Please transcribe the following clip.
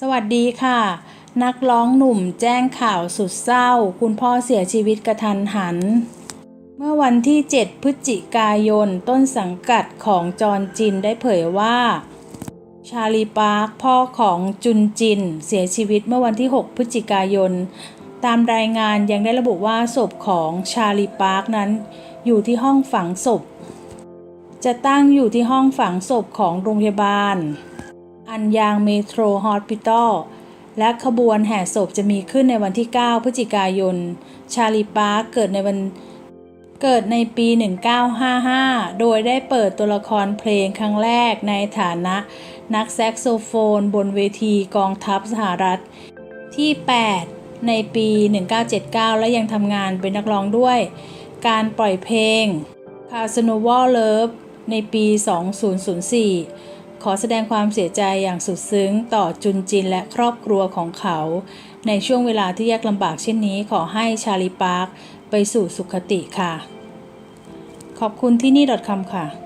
สวัสดีค่ะ นักร้องหนุ่มแจ้งข่าวสุดเศร้า คุณพ่อเสียชีวิตกระทันหัน เมื่อวันที่ 7 พฤศจิกายน ต้นสังกัดของจอนจินได้เผยว่า ชาลีปาร์คพ่อของจุนจิน เสียชีวิตเมื่อวันที่ 6 พฤศจิกายน ตามรายงานยังได้ระบุว่าศพของชาลีปาร์คนั้น อยู่ที่ห้องฝังศพ จะตั้งอยู่ที่ห้องฝังศพของโรงพยาบาล อันยางเมโทรฮอสพิทอลและขบวนแห่ศพจะมีขึ้นในวันที่ 9 พฤศจิกายน ชาลีปาร์คเกิดในวันเกิดในปี 1955 โดยได้เปิดตัวละครเพลงครั้งแรกในฐานะนักแซกโซโฟน บนเวทีกองทัพสหรัฐ ที่ 8 ในปี 1979 และยังทำงานเป็นนักร้องด้วย การปล่อยเพลง Casanova Love ในปี 2004 ขอแสดงความเสียใจอย่างสุดซึ้งต่อจุนจินและครอบครัวของเขา ในช่วงเวลาที่ยากลำบากเช่นนี้ขอให้ชาลีปาร์คไปสู่สุขติค่ะ ขอบคุณที่นี่ .com ค่ะ